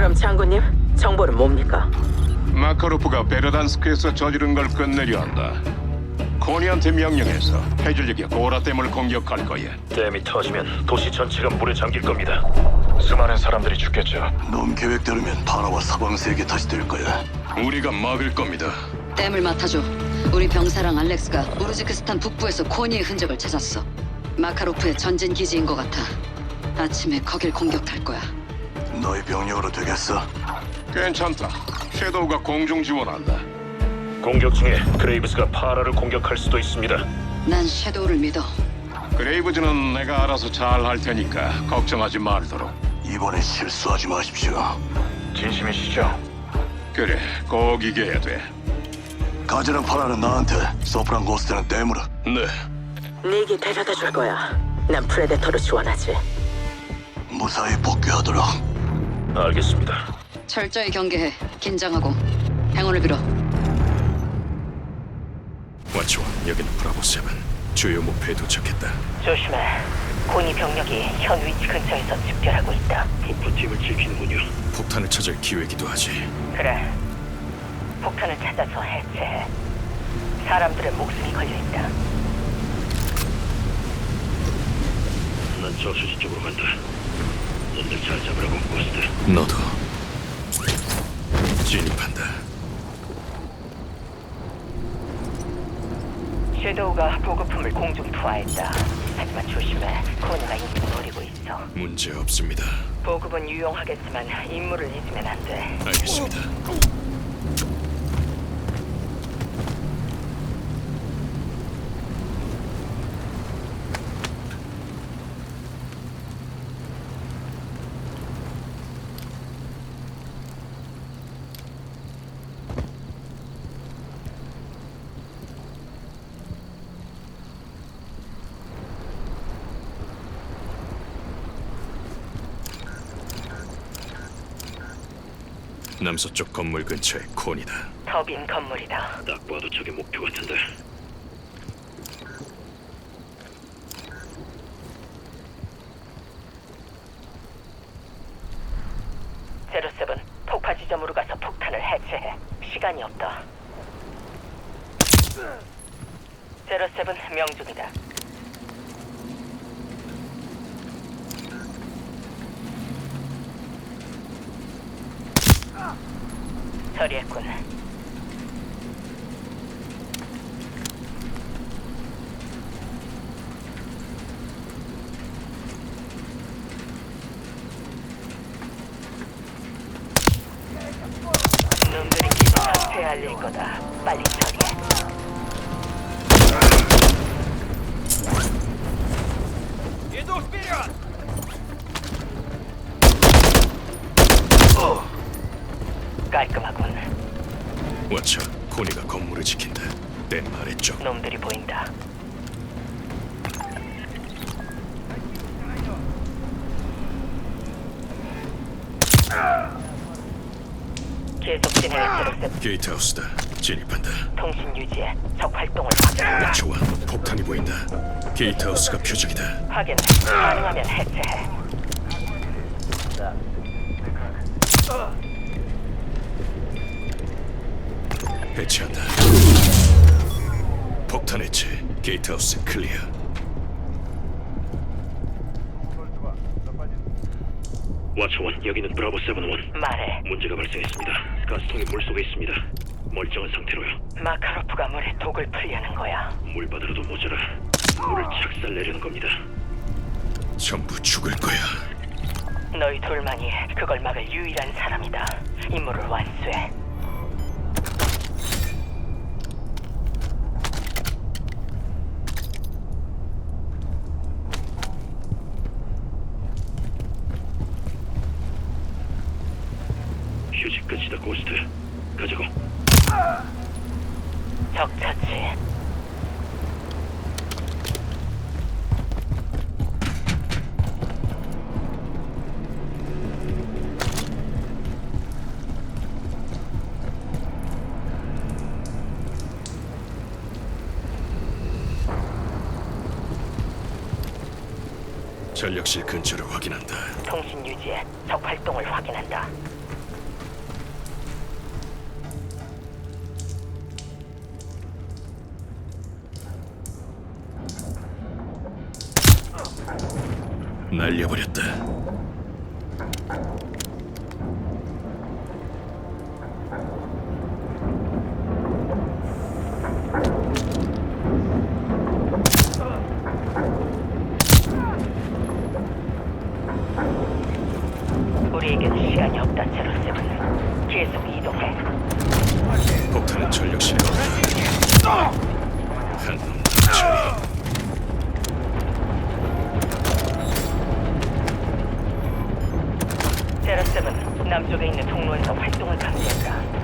그럼 장군님, 정보는 뭡니까? 마카로프가 베르단스크에서 저지른 걸 끝내려 한다. 코니한테 명령해서 해질녘에 고라댐을 공격할 거야. 댐이 터지면 도시 전체가 물에 잠길 겁니다. 수많은 사람들이 죽겠죠. 놈 계획대로면 파라와 사방 세계 다시 될 거야. 우리가 막을 겁니다. 댐을 맡아줘. 우리 병사랑 알렉스가 우르지크스탄 북부에서 코니의 흔적을 찾았어. 마카로프의 전진 기지인 것 같아. 아침에 거길 공격할 거야. 너희 병력으로 되겠어? 괜찮다. 섀도우가 공중 지원한다. 공격 중에 그레이브스가 파라를 공격할 수도 있습니다. 난 섀도우를 믿어. 그레이브즈는 내가 알아서 잘 할 테니까 걱정하지 말도록. 이번엔 실수하지 마십시오. 진심이시죠? 그래, 꼭 이겨야 돼. 가지랑 파라는 나한테, 소프랑 고스트는 댐으로. 네. 네기 데려다 줄 거야. 난 프레데터를 지원하지. 무사히 복귀하도록. 알겠습니다. 철저히 경계해. 긴장하고. 행운을 빌어. 와치원 여기는 브라보 세븐 주요 목표에 도착했다 조심해. 고니 병력이 현 위치 근처에서 집결하고 있다. 폭포팀을 지키는군요. 폭탄을 찾을 기회이기도 하지 그래. 폭탄을 찾아서 해체해. 사람들의 목숨이 걸려 있다. 난 저수지 쪽으로 간다. 놈들 잘 잡으라고, 고스트. 너도 진입한다 섀도우가 보급품을 공중 투하했다. 하지만 조심해. 고니가 인을 노리고 있어. 문제 없습니다 보급은 유용하겠지만 임무를 잊으면 안 돼. 알겠습니다 남서쪽 건물 근처에 콘이다 터빈 건물이다. 딱 봐도 저게 목표 같은데. 제로세븐 폭파 지점으로 가서 폭탄을 해체해. 시간이 없다. 제로세븐 명중이다. 처리했군. 놈들이 기분 전체에 알릴 거다. 빨리 처리해. 깔끔하군. 와쳐 건물을 지킨다 댐 아래쪽 놈들이 보인다. 계속 게이트하우스다 진입한다 통신 유지에 적 활동을 확인. 와쳐와 폭탄이 보인다 게이트하우스가 표적이다 확인. 가능하면 해체해. 해체한다 폭탄 해체 게이트하우스 클리어 와처원, 여기는 브라보 세븐원. 말해. 문제가 발생했습니다. 가스통이 물 속에 있습니다. 멀쩡한 상태로요. 마카로프가 물에 독을 풀려는 거야. 물바다로도 모자라. 물을 착살내려는 겁니다. 전부 죽을 거야 너희 둘만이 그걸 막을 유일한 사람이다. 임무를 완수해. 끝이다, 고스트. 가자고. 적 처치. 전력실 근처를 확인한다 통신 유지에 적 활동을 확인한다. 날려버렸다. 통로에서 활동을 감지했다.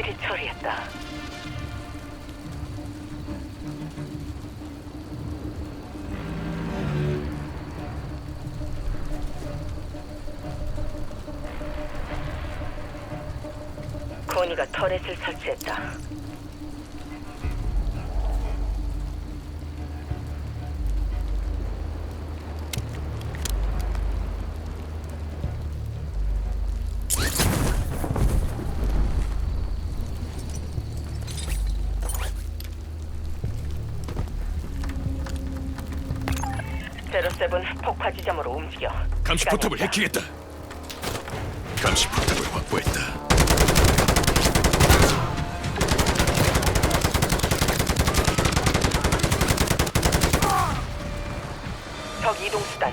확실히 처리했다. 코니가 터렛을 설치했다. 세븐 폭파 지점으로 움직여. 감시 시간이 포탑을 없다. 해킹했다. 감시 포탑을 확보했다. 적 이동 수단.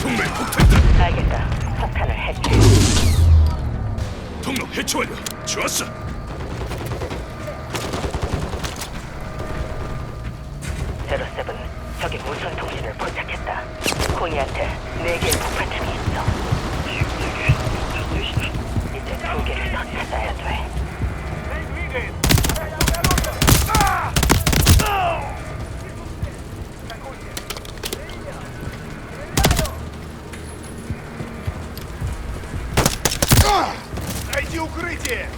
동맹 폭탄다. 알겠다. 폭탄을 해체. 통로 해체 완료. 좋았어. 적의 무선 통신을 포착했다. 코니한테 네 개의 폭발템이 있어. 이제 두 개를 더 찾아야 돼. Найди укрытие!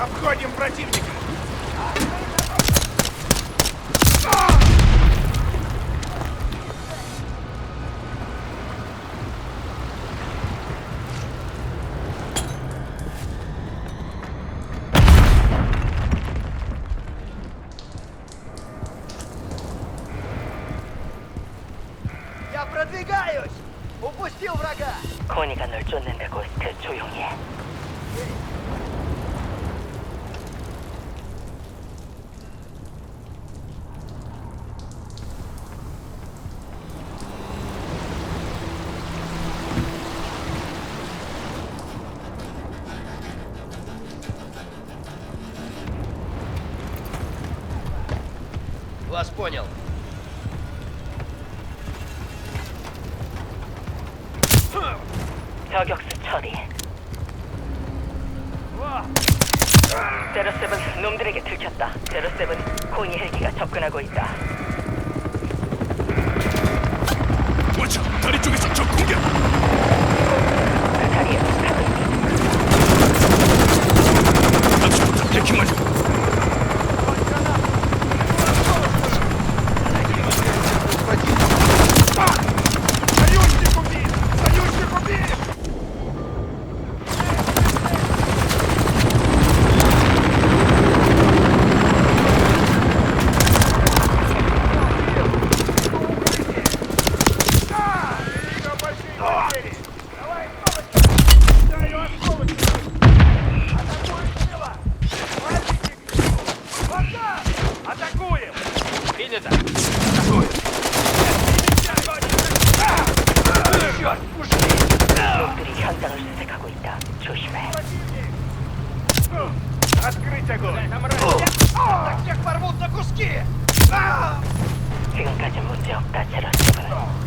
Обходим противника! Я 놈들에게 들켰다. 제로세븐 코니 헬기가 접근하고 있다. out. 다리 쪽에서 적 공격. 그 다리에 부탁을. 포탑 해킹 완료. 지금까지 문제 없다, 제로세븐.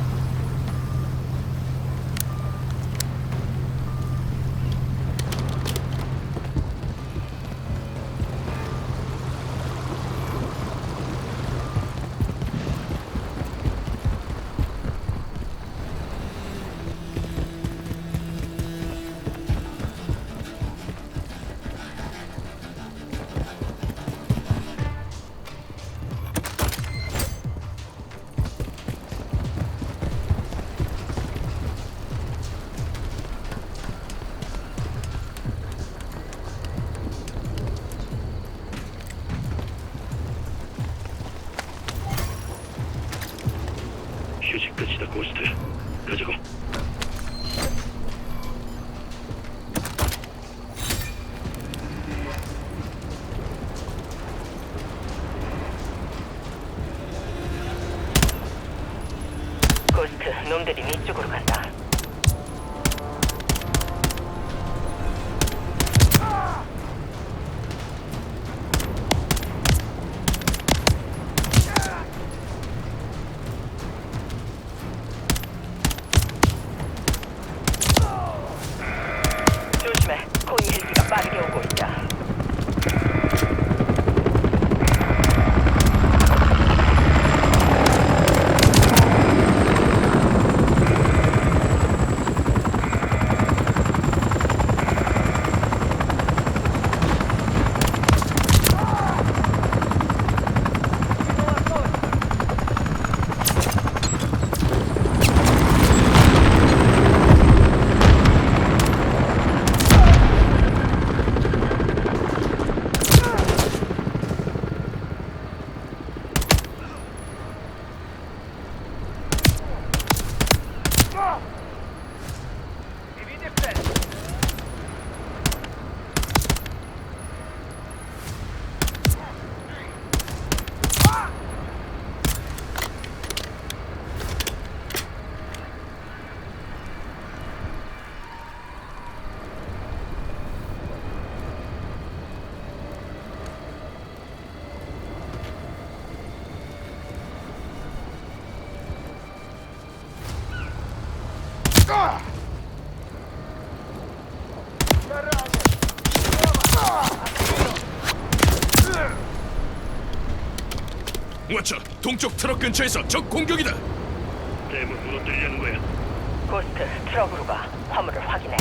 고스트, 놈들이 네 쪽으로 간다. 워처, 동쪽 트럭 근처에서 적 공격이다. 대문 무너뜨리려는 거야. 고스트, 트럭으로 가. 화물을 확인해.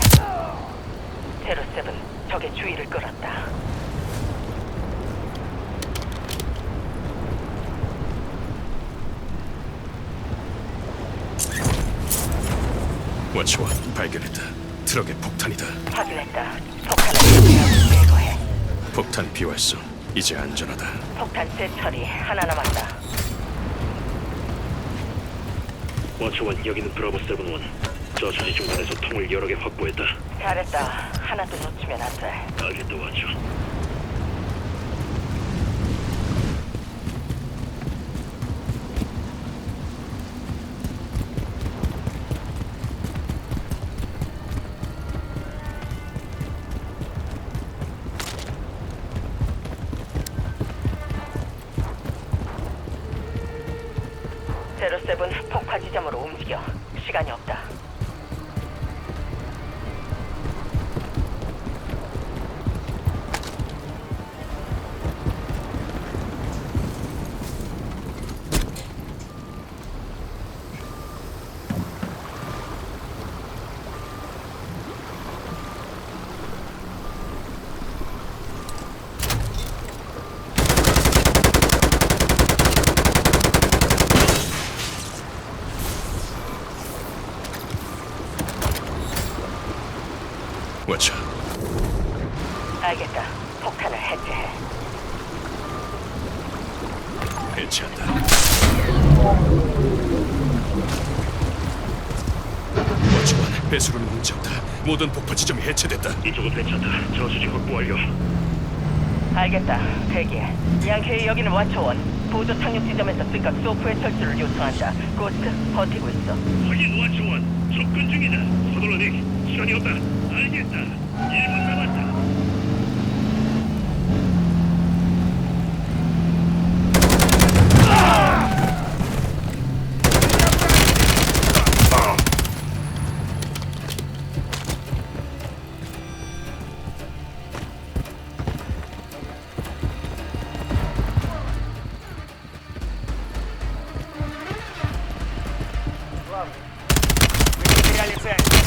제로세븐, 적의 주의를 끌었다. 워처원 발견했다. 트럭에 폭탄이다. 확인했다. 폭탄을 제거해. 폭탄 비활성. 이제 안전하다. 폭탄 재처리 하나 남았다. 워처원 여기는 브라보 세븐원. 저 수지 중간에서 통을 여러 개 확보했다. 잘했다. 하나도 놓치면 안 돼. 알겠다 워처. 제로 세븐 폭파 지점으로 움직여. 시간이 없다. 워처, 알겠다. 폭탄을 해체해. 해체한다. 워처원, 배수로는 문제없다. 모든 폭파 지점이 해체됐다. 이쪽은 괜찮다. 저 수지 확보 완료. 알겠다. 대기해. 양케이 여기는 와초원. 보조 착륙 지점에서 즉각 소프의 철수를 요청한다. 고스트 버티고 있어. 확인 원초원 접근 중이다. 서둘러 닉 시간이 없다. Принято. Перепасоваться. Главное, мы потеряли цель.